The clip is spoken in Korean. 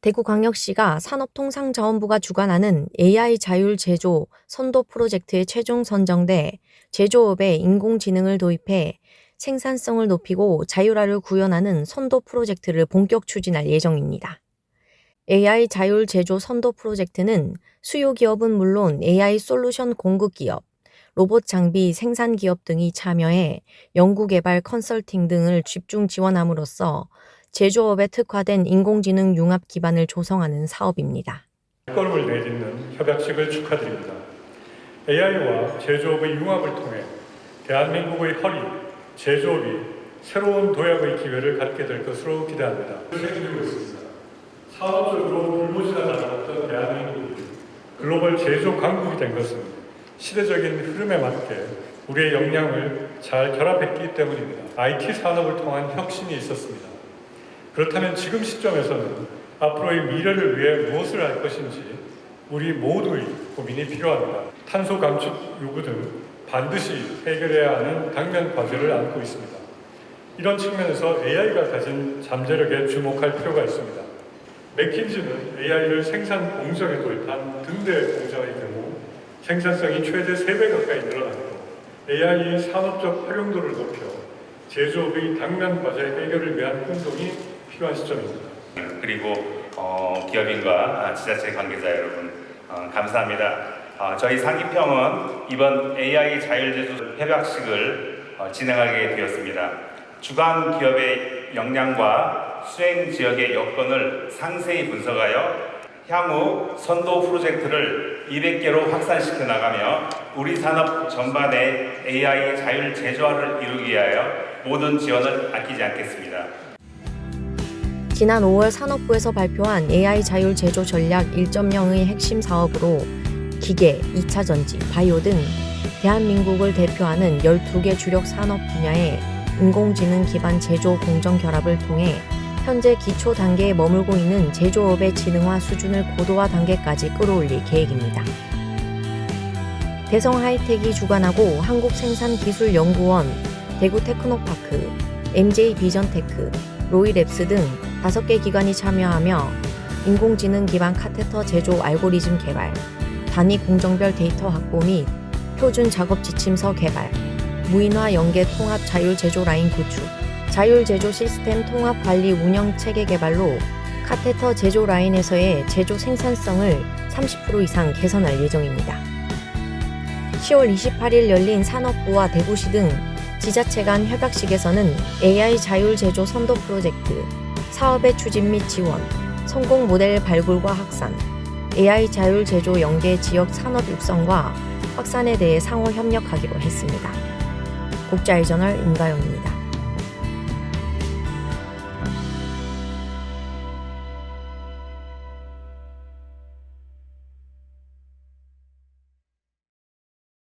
대구광역시가 산업통상자원부가 주관하는 AI 자율 제조 선도 프로젝트에 최종 선정돼 제조업에 인공지능을 도입해 생산성을 높이고 자율화를 구현하는 선도 프로젝트를 본격 추진할 예정입니다. AI 자율 제조 선도 프로젝트는 수요 기업은 물론 AI 솔루션 공급 기업, 로봇 장비 생산 기업 등이 참여해 연구 개발 컨설팅 등을 집중 지원함으로써 제조업에 특화된 인공지능 융합 기반을 조성하는 사업입니다. 걸음을 내딛는 협약식을 축하드립니다. AI와 제조업의 융합을 통해 대한민국의 허리, 제조업이 새로운 도약의 기회를 갖게 될 것으로 기대합니다. 책임지고 있습니다. 산업적으로 불모지가 나타났던 대한민국이 글로벌 제조 강국이 된 것은 시대적인 흐름에 맞게 우리의 역량을 잘 결합했기 때문입니다. IT 산업을 통한 혁신이 있었습니다. 그렇다면 지금 시점에서는 앞으로의 미래를 위해 무엇을 할 것인지 우리 모두의 고민이 필요합니다. 탄소 감축 요구 등 반드시 해결해야 하는 당면 과제를 안고 있습니다. 이런 측면에서 AI가 가진 잠재력에 주목할 필요가 있습니다. 맥킨지는 AI를 생산 공정에 도입한 등대 공장의 경우 생산성이 최대 3배 가까이 늘어났고 AI 산업적 활용도를 높여 제조업의 당면 과제 해결을 위한 행동이 필요한 시점입니다. 그리고 어, 기업인과 아, 지자체 관계자 여러분 어, 감사합니다. 어, 저희 상기평은 이번 AI 자율제조 협약식을 어, 진행하게 되었습니다. 주관 기업의 역량과 수행 지역의 여건을 상세히 분석하여 향후 선도 프로젝트를 200개로 확산시켜 나가며 우리 산업 전반의 AI 자율 제조화를 이루기 위하여 모든 지원을 아끼지 않겠습니다. 지난 5월 산업부에서 발표한 AI 자율 제조 전략 1.0의 핵심 사업으로 기계, 2차 전지, 바이오 등 대한민국을 대표하는 12개 주력 산업 분야의 인공지능 기반 제조 공정 결합을 통해 현재 기초 단계에 머물고 있는 제조업의 지능화 수준을 고도화 단계까지 끌어올릴 계획입니다. 대성 하이텍이 주관하고 한국생산기술연구원, 대구 테크노파크, MJ 비전테크, 로이랩스 등 다섯 개 기관이 참여하며 인공지능 기반 카테터 제조 알고리즘 개발, 단위 공정별 데이터 확보 및 표준 작업 지침서 개발, 무인화 연계 통합 자율 제조 라인 구축, 자율 제조 시스템 통합 관리 운영 체계 개발로 카테터 제조 라인에서의 제조 생산성을 30% 이상 개선할 예정입니다. 10월 28일 열린 산업부와 대구시 등 지자체 간 협약식에서는 AI 자율 제조 선도 프로젝트, 사업의 추진 및 지원, 성공 모델 발굴과 확산, AI 자율 제조 연계 지역 산업 육성과 확산에 대해 상호 협력하기로 했습니다. 국자일저널 임가영입니다.